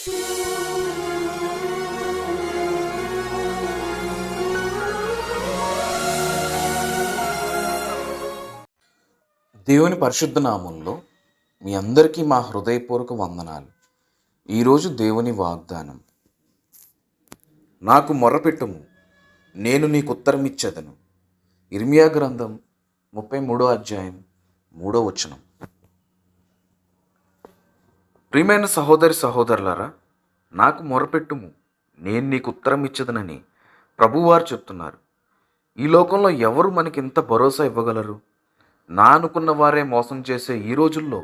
దేవుని పరిశుద్ధ నామంలో మీ అందరికీ మా హృదయపూర్వక వందనాలు. ఈరోజు దేవుని వాగ్దానం. నాకు మొర్రపెట్టుము నేను నీకు ఉత్తరం ఇచ్చేదను ఇర్మియా గ్రంథం ముప్పై మూడో అధ్యాయం మూడో వచనం. ప్రియమైన సహోదరి సహోదరులారా నాకు మొరపెట్టుము. నేను నీకు ఉత్తరం ఇచ్చదనని ప్రభువారు చెప్తున్నారు. ఈ లోకంలో ఎవరు మనకి ఇంత భరోసా ఇవ్వగలరు? నా అనుకున్న వారే మోసం చేసే ఈ రోజుల్లో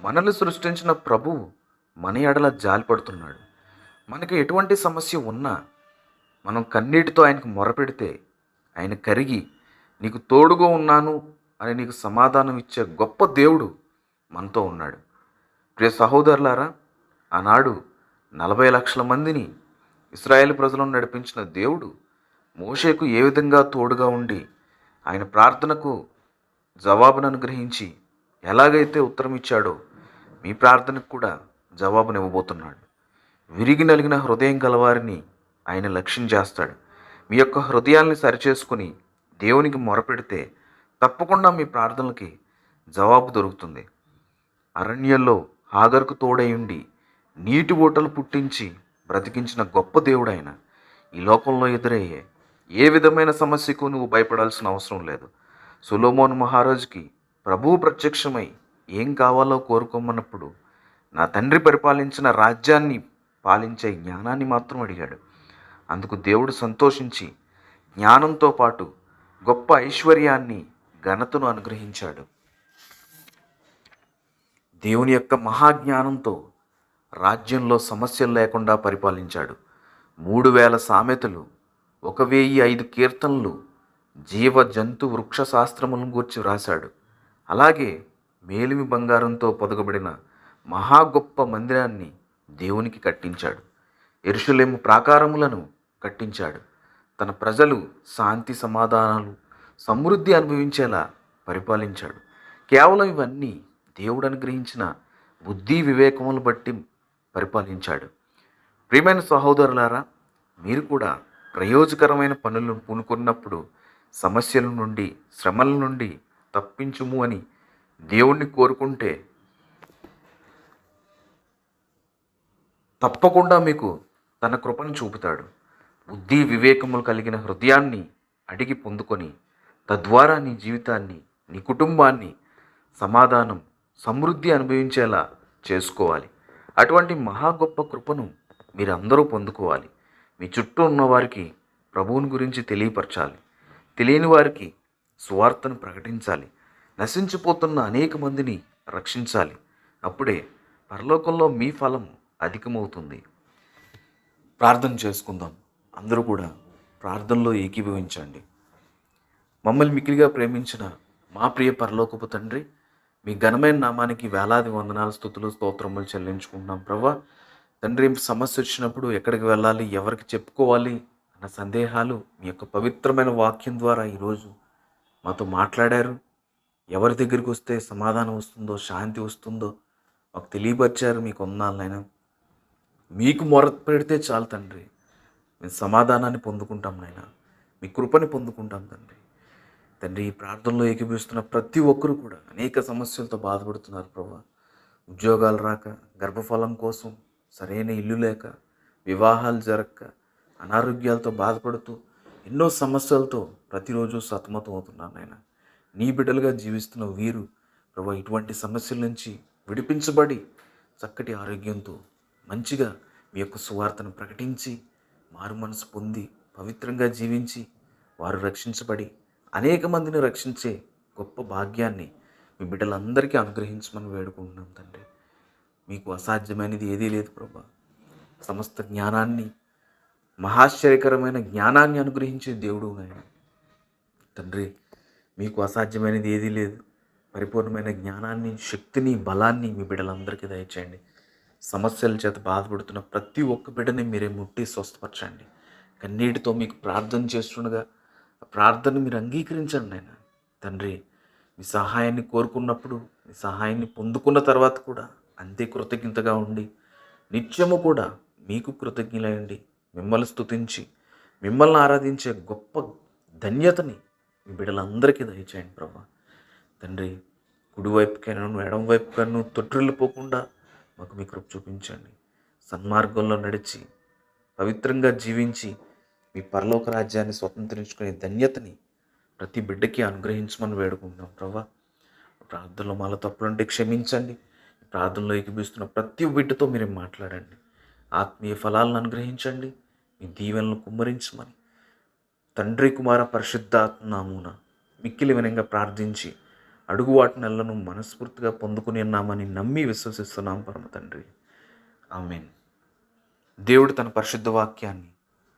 మనల్ని సృష్టించిన ప్రభువు మన ఎడల జాలిపడుతున్నాడు. మనకి ఎటువంటి సమస్య ఉన్నా మనం కన్నీటితో ఆయనకు మొరపెడితే ఆయన కరిగి నీకు తోడుగా ఉన్నాను అని నీకు సమాధానం ఇచ్చే గొప్ప దేవుడు మనతో ఉన్నాడు. ప్రియ సహోదరులారా ఆనాడు నలభై లక్షల మందిని ఇస్రాయేల్ ప్రజలను నడిపించిన దేవుడు మోషేకు ఏ విధంగా తోడుగా ఉండి ఆయన ప్రార్థనకు జవాబును అనుగ్రహించి ఎలాగైతే ఉత్తరం ఇచ్చాడో మీ ప్రార్థనకు కూడా జవాబునివ్వబోతున్నాడు విరిగి నలిగిన హృదయం గలవారిని ఆయన లక్ష్యం చేస్తాడు. మీ యొక్క హృదయాల్ని సరిచేసుకుని దేవునికి మొరపెడితే తప్పకుండా మీ ప్రార్థనలకి జవాబు దొరుకుతుంది. అరణ్యంలో హాగర్కు తోడై ఉండి నీటి ఊటలు పుట్టించి బ్రతికించిన గొప్ప దేవుడైన ఈ లోకంలో ఎదురయ్యే ఏ విధమైన సమస్యకు నువ్వు భయపడాల్సిన అవసరం లేదు. సులోమోన్ మహారాజుకి ప్రభువు ప్రత్యక్షమై ఏం కావాలో కోరుకోమన్నప్పుడు నా తండ్రి పరిపాలించిన రాజ్యాన్ని పాలించే జ్ఞానాన్ని మాత్రం అడిగాడు. అందుకు దేవుడు సంతోషించి జ్ఞానంతో పాటు గొప్ప ఐశ్వర్యాన్ని ఘనతను అనుగ్రహించాడు. దేవుని యొక్క మహాజ్ఞానంతో రాజ్యంలో సమస్యలు లేకుండా పరిపాలించాడు. మూడు వేల సామెతలు ఒక వెయ్యి ఐదు కీర్తనలు జీవ జంతు వృక్ష శాస్త్రములను గూర్చి వ్రాశాడు. అలాగే మేలిమి బంగారంతో పొదగబడిన మహా గొప్ప మందిరాన్ని దేవునికి కట్టించాడు. ఎరుషులేము ప్రాకారములను కట్టించాడు. తన ప్రజలు శాంతి సమాధానాలు సమృద్ధి అనుభవించేలా పరిపాలించాడు. కేవలం ఇవన్నీ దేవుడు అనుగ్రహించిన బుద్ధి వివేకములు బట్టి పరిపాలించాడు. ప్రియమైన సహోదరులారా మీరు కూడా ప్రయోజకరమైన పనులను పూనుకున్నప్పుడు సమస్యల నుండి శ్రమల నుండి తప్పించుము అని దేవుణ్ణి కోరుకుంటే తప్పకుండా మీకు తన కృపను చూపుతాడు. బుద్ధి వివేకములు కలిగిన హృదయాన్ని అడిగి పొందుకొని తద్వారా నీ జీవితాన్ని నీ కుటుంబాన్ని సమాధానం సమృద్ధి అనుభవించేలా చేసుకోవాలి. అటువంటి మహా గొప్ప కృపను మీరందరూ పొందుకోవాలి. మీ చుట్టూ ఉన్న వారికి ప్రభువుని గురించి తెలియపరచాలి. తెలియని వారికి సువార్తను ప్రకటించాలి. నశించిపోతున్న అనేక మందిని రక్షించాలి. అప్పుడే పరలోకంలో మీ ఫలం అధికమవుతుంది. ప్రార్థన చేసుకుందాం. అందరూ కూడా ప్రార్థనలో ఏకీభవించండి. మమ్మల్ని మిక్కిలిగా ప్రేమించిన మా ప్రియ పరలోకపు తండ్రి మీ ఘనమైన నామానికి వేలాది వందనాల స్థుతులు స్తోత్రములు చెల్లించుకుంటున్నాం ప్రభా. తండ్రి సమస్య వచ్చినప్పుడు ఎక్కడికి వెళ్ళాలి ఎవరికి చెప్పుకోవాలి అన్న సందేహాలు మీ యొక్క పవిత్రమైన వాక్యం ద్వారా ఈరోజు మాతో మాట్లాడారు. ఎవరి దగ్గరికి వస్తే సమాధానం వస్తుందో శాంతి వస్తుందో మాకు తెలియపరిచారు మీకు వందనాలనైనా మీకు మొర పెడితే చాలు తండ్రి. మేము సమాధానాన్ని పొందుకుంటాం నాయన. మీ కృపని పొందుకుంటాం తండ్రి. తండ్రి ఈ ప్రార్థనలో ఏకీభవిస్తున్న ప్రతి ఒక్కరు కూడా అనేక సమస్యలతో బాధపడుతున్నారు ప్రభా. ఉద్యోగాలు రాక గర్భఫలం కోసం సరైన ఇల్లు లేక వివాహాలు జరగక అనారోగ్యాలతో బాధపడుతూ ఎన్నో సమస్యలతో ప్రతిరోజు సతమతం అవుతున్నాను నాయన. నీ బిడ్డలుగా జీవిస్తున్న వీరు ప్రభా ఇటువంటి సమస్యల నుంచి విడిపించబడి చక్కటి ఆరోగ్యంతో మంచిగా మీ యొక్క సువార్తను ప్రకటించి మారు మనసు పొంది పవిత్రంగా జీవించి వారు రక్షించబడి అనేక మందిని రక్షించే గొప్ప భాగ్యాన్ని మీ బిడ్డలందరికీ అనుగ్రహించమని వేడుకుంటున్నాం తండ్రి. మీకు అసాధ్యమైనది ఏదీ లేదు ప్రభా. సమస్త జ్ఞానాన్ని మహాశ్చర్యకరమైన జ్ఞానాన్ని అనుగ్రహించే దేవుడు ఆయన తండ్రి మీకు అసాధ్యమైనది ఏదీ లేదు. పరిపూర్ణమైన జ్ఞానాన్ని శక్తిని బలాన్ని మీ బిడ్డలందరికీ దయచేయండి. సమస్యల చేత బాధపడుతున్న ప్రతి ఒక్క బిడ్డని మీరే ముట్టి స్వస్థపరచండి. కన్నీటితో మీకు ప్రార్థన చేస్తుండగా ప్రార్థన మీరు అంగీకరించండి నాయన. తండ్రి మీ సహాయాన్ని కోరుకున్నప్పుడు మీ సహాయాన్ని పొందుకున్న తర్వాత కూడా అంతే కృతజ్ఞతగా ఉండి నిత్యము కూడా మీకు కృతజ్ఞులయండి. మిమ్మల్ని స్తుతించి మిమ్మల్ని ఆరాధించే గొప్ప ధన్యతని మీ బిడ్డలందరికీ దయచేయండి ప్రభా. తండ్రి కుడివైపుకైనా ఎడం వైపుకైనా తొట్టిల్లిపోకుండా మాకు మీ కృప చూపించండి. సన్మార్గంలో నడిచి పవిత్రంగా జీవించి మీ పరలోక రాజ్యాన్ని స్వతంత్రించుకునే ధన్యతని ప్రతి బిడ్డకి అనుగ్రహించమని వేడుకుంటున్నాం ప్రభా. ప్రార్థనలో మాలో తప్పులుంటే క్షమించండి. ప్రార్థనలో ఎగిపిస్తున్న ప్రతి బిడ్డతో మీరు మాట్లాడండి. ఆత్మీయ ఫలాలను అనుగ్రహించండి. మీ దీవెనలను కుమ్మరించమని. తండ్రి కుమార పరిశుద్ధాత్మనామున మిక్కిలి వినంగా ప్రార్థించి అడుగు వాటి నెలను మనస్ఫూర్తిగా పొందుకుని ఉన్నామని నమ్మి విశ్వసిస్తున్నాం పరమ తండ్రి. ఆమెన్. దేవుడు తన పరిశుద్ధ వాక్యాన్ని